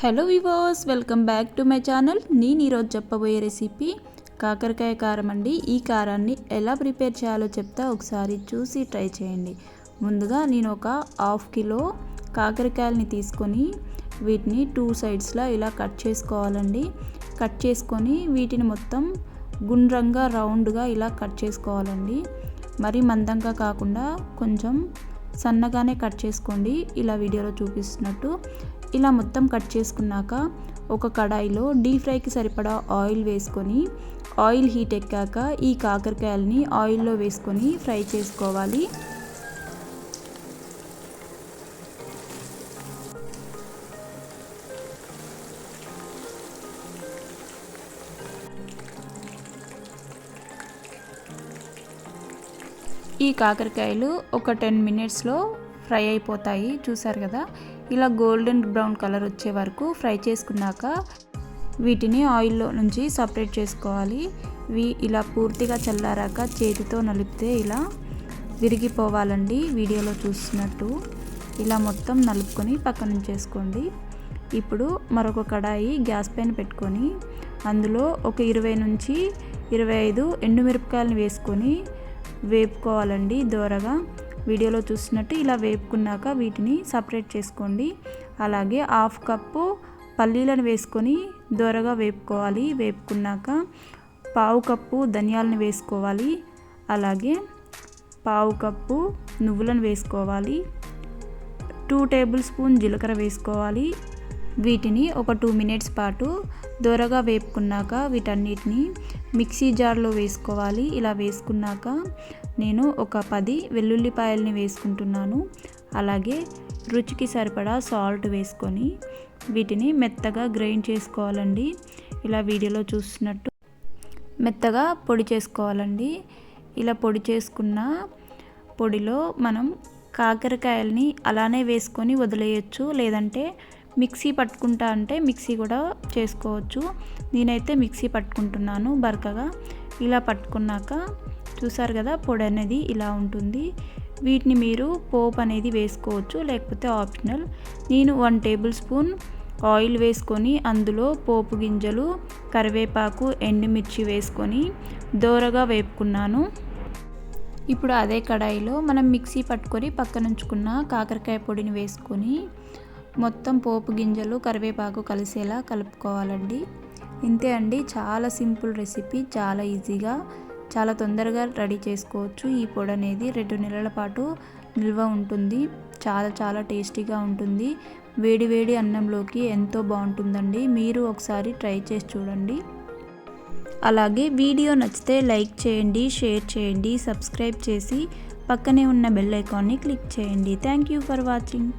Hello viewers welcome back to my channel. నేను ఈరోజు చెప్పబోయే రెసిపీ కాకరకాయ కారం అండి. ఈ కారాన్ని ఎలా ప్రిపేర్ చేయాలో చెప్తా ఒకసారి చూసి ట్రై చేయండి. ముందుగా నేను ఒక హాఫ్ కిలో కాకరకాయలని తీసుకొని వీటిని టూ సైడ్స్లో ఇలా కట్ చేసుకోవాలండి. కట్ చేసుకొని వీటిని మొత్తం గుండ్రంగా రౌండ్గా ఇలా కట్ చేసుకోవాలండి. మరీ మందంగా కాకుండా కొంచెం సన్నగానే కట్ చేసుకోండి. ఇలా వీడియోలో చూపిస్తున్నట్టు ఇలా మొత్తం కట్ చేసుకున్నాక ఒక కడాయిలో డీప్ ఫ్రైకి సరిపడా ఆయిల్ వేసుకొని ఆయిల్ హీట్ ఎక్కాక ఈ కాకరకాయలని ఆయిల్లో వేసుకొని ఫ్రై చేసుకోవాలి. ఈ కాకరకాయలు ఒక టెన్ మినిట్స్లో ఫ్రై అయిపోతాయి. చూసారు కదా? ఇలా గోల్డెన్ బ్రౌన్ కలర్ వచ్చే వరకు ఫ్రై చేసుకున్నాక వీటిని ఆయిల్లో నుంచి సపరేట్ చేసుకోవాలి. ఇవి ఇలా పూర్తిగా చల్లారాక చేతితో నలిపితే ఇలా విరిగిపోవాలండి వీడియోలో చూస్తున్నట్టు. ఇలా మొత్తం నలుపుకొని పక్కన చేసుకోండి ఇప్పుడు మరొక కడాయి గ్యాస్ పైన పెట్టుకొని అందులో ఒక ఇరవై నుంచి ఇరవై ఐదు ఎండుమిరపకాయలను వేసుకొని వేపుకోవాలండి దోరగా. వీడియోలో చూసినట్టు ఇలా వేపుకున్నాక వీటిని సపరేట్ చేసుకోండి. అలాగే హాఫ్ కప్పు పల్లీలను వేసుకొని దోరగా వేపుకోవాలి. వేపుకున్నాక పావు కప్పు ధనియాలను వేసుకోవాలి. అలాగే పావు కప్పు నువ్వులను వేసుకోవాలి. టూ టేబుల్ స్పూన్ జీలకర్ర వేసుకోవాలి. వీటిని ఒక టూ మినిట్స్ పాటు దోరగా వేపుకున్నాక వీటన్నిటిని మిక్సీ జార్లో వేసుకోవాలి. ఇలా వేసుకున్నాక నేను ఒక పది వెల్లుల్లిపాయల్ని వేసుకుంటున్నాను. అలాగే రుచికి సరిపడా సాల్ట్ వేసుకొని వీటిని మెత్తగా గ్రైండ్ చేసుకోవాలండి. ఇలా వీడియోలో చూస్తున్నట్టు మెత్తగా పొడి చేసుకోవాలండి. ఇలా పొడి చేసుకున్న పొడిలో మనం కాకరకాయల్ని అలానే వేసుకొని వదిలేయచ్చు. లేదంటే మిక్సీ పట్టుకుంటా అంటే మిక్సీ కూడా చేసుకోవచ్చు. నేనైతే మిక్సీ పట్టుకుంటున్నాను బరకగా. ఇలా పట్టుకున్నాక చూసారు కదా పొడి అనేది ఇలా ఉంటుంది. వీటిని మీరు పోపు అనేది వేసుకోవచ్చు లేకపోతే ఆప్షనల్. నేను వన్ టేబుల్ స్పూన్ ఆయిల్ వేసుకొని అందులో పోపు గింజలు కరివేపాకు ఎండుమిర్చి వేసుకొని దోరగా వేపుకున్నాను. ఇప్పుడు అదే కడాయిలో మనం మిక్సీ పట్టుకొని పక్కనుంచుకున్న కాకరకాయ పొడిని వేసుకొని మొత్తం పోపు గింజలు కరివేపాకు కలిసేలా కలుపుకోవాలండి. ఇంతే అండి చాలా సింపుల్ రెసిపీ చాలా ఈజీగా చాలా తొందరగా రెడీ చేసుకోవచ్చు. ఈ పొడి అనేది రెండు నెలల పాటు నిల్వ ఉంటుంది. చాలా చాలా టేస్టీగా ఉంటుంది. వేడి వేడి అన్నంలోకి ఎంతో బాగుంటుందండి. మీరు ఒకసారి ట్రై చేసి చూడండి. అలాగే వీడియో నచ్చితే లైక్ చేయండి షేర్ చేయండి సబ్స్క్రైబ్ చేసి పక్కనే ఉన్న బెల్ ఐకాన్ని క్లిక్ చేయండి. Thank you for watching.